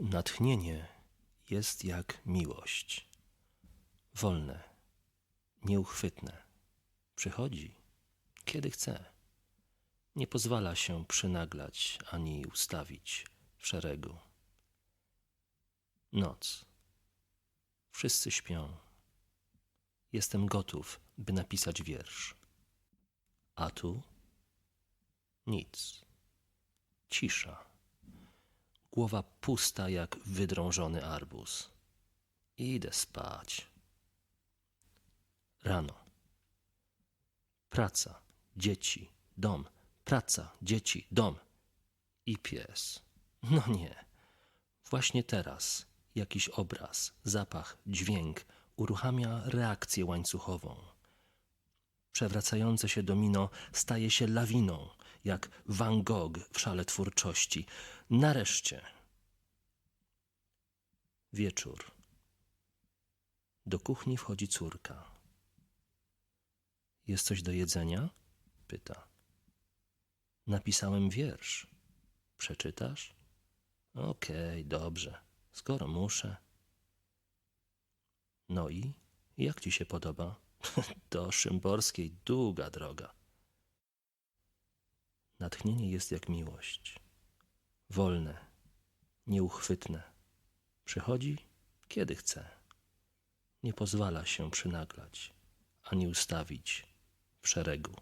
Natchnienie jest jak miłość. Wolne, nieuchwytne. Przychodzi, kiedy chce. Nie pozwala się przynaglać ani ustawić w szeregu. Noc. Wszyscy śpią. Jestem gotów, by napisać wiersz. A tu nic. Cisza. Głowa pusta jak wydrążony arbuz. Idę spać. Rano. Praca, dzieci, dom, praca, dzieci, dom i pies. No nie. Właśnie teraz jakiś obraz, zapach, dźwięk uruchamia reakcję łańcuchową. Przewracające się domino staje się lawiną, jak Van Gogh w szale twórczości. Nareszcie. Wieczór. Do kuchni wchodzi córka. Jest coś do jedzenia? pyta. Napisałem wiersz. Przeczytasz? Okej, dobrze. Skoro muszę. No i jak ci się podoba? Do Szymborskiej długa droga. Natchnienie jest jak miłość. Wolne, nieuchwytne. Przychodzi, kiedy chce. Nie pozwala się przynaglać, ani ustawić w szeregu.